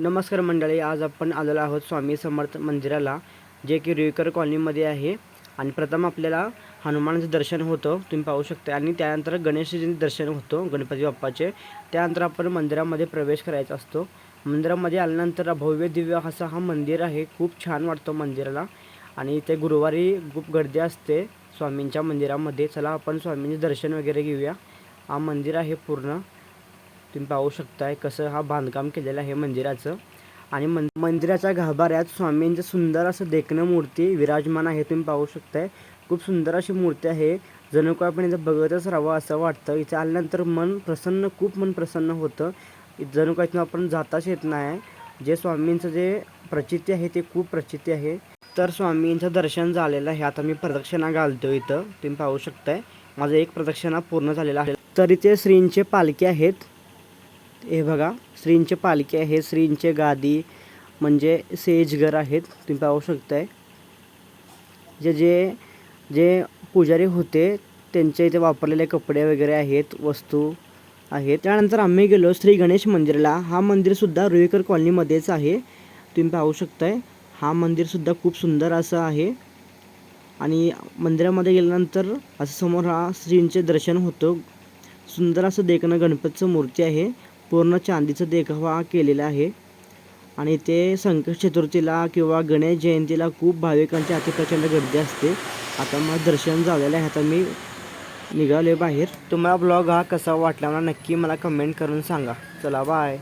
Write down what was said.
नमस्कार मंडळी आज आपण आलेलो आहोत स्वामी समर्थ मंदिराला जे की रुईकर कॉलनीमध्ये आहे. आणि प्रथम आपल्याला हनुमानाचं दर्शन होतं तुम्ही पाहू शकता आणि त्यानंतर गणेशजींचं दर्शन होतं गणपती बाप्पाचे. त्यानंतर आपण मंदिरामध्ये प्रवेश करायचा असतो. मंदिरामध्ये आल्यानंतर भव्य दिव्य असं हा मंदिर आहे. खूप छान वाटतं मंदिराला. आणि इथे गुरुवारी खूप गर्दी असते स्वामींच्या मंदिरामध्ये. चला आपण स्वामींचे दर्शन वगैरे घेऊया. हा मंदिर आहे पूर्ण. तुम्ही पाहू शकताय कसं हा बांधकाम केलेलं आहे मंदिराचं. आणि मन मंदिराच्या गाभाऱ्यात स्वामींचं सुंदर असं देखणं मूर्ती विराजमान आहे तुम्ही पाहू शकताय. खूप सुंदर अशी मूर्ती आहे. जणू आपण इथं बघतच राहावं असं वाटतं. इथे आल्यानंतर मन प्रसन्न खूप मन प्रसन्न होतं. जणू का इथून आपण जाताच येत नाही. जे स्वामींचं जे प्रचिती आहे ते खूप प्रचिती आहे. तर स्वामींचं दर्शन झालेलं आहे. आता मी प्रदक्षिणा घालतो इथं. तुम्ही पाहू शकताय. माझं एक प्रदक्षिणा पूर्ण झालेला आहे. तर इथे श्रींचे पालखी आहेत. हे बघा श्रींचे पालखी आहे श्रींचे गादी म्हणजे सेजगर आहेत तुम्ही पाहू शकताय. जे जे जे पुजारी होते त्यांच्या इथे वापरलेले कपडे वगैरे आहेत वस्तू आहेत. त्यानंतर आम्ही गेलो श्री गणेश मंदिरला. हा मंदिरसुद्धा रुईकर कॉलनीमध्येच आहे. तुम्ही पाहू शकताय. हा मंदिरसुद्धा खूप सुंदर असं आहे. आणि मंदिरामध्ये गेल्यानंतर असं समोर हा श्रींचे दर्शन होतं. सुंदर असं देखणं गणपतीचं मूर्ती आहे. पूर्ण चांदीचा देखावा केलेला आहे. आणि ते संकट चतुर्थीला किंवा गणेश जयंतीला खूप भाविकांची अति प्रचंड गर्दी असते. आता मला दर्शन झालेलं आहे. आता मी निघालो बाहेर. तुम्हाला ब्लॉग हा कसा वाटला मला नक्की मला कमेंट करून सांगा. चला बाय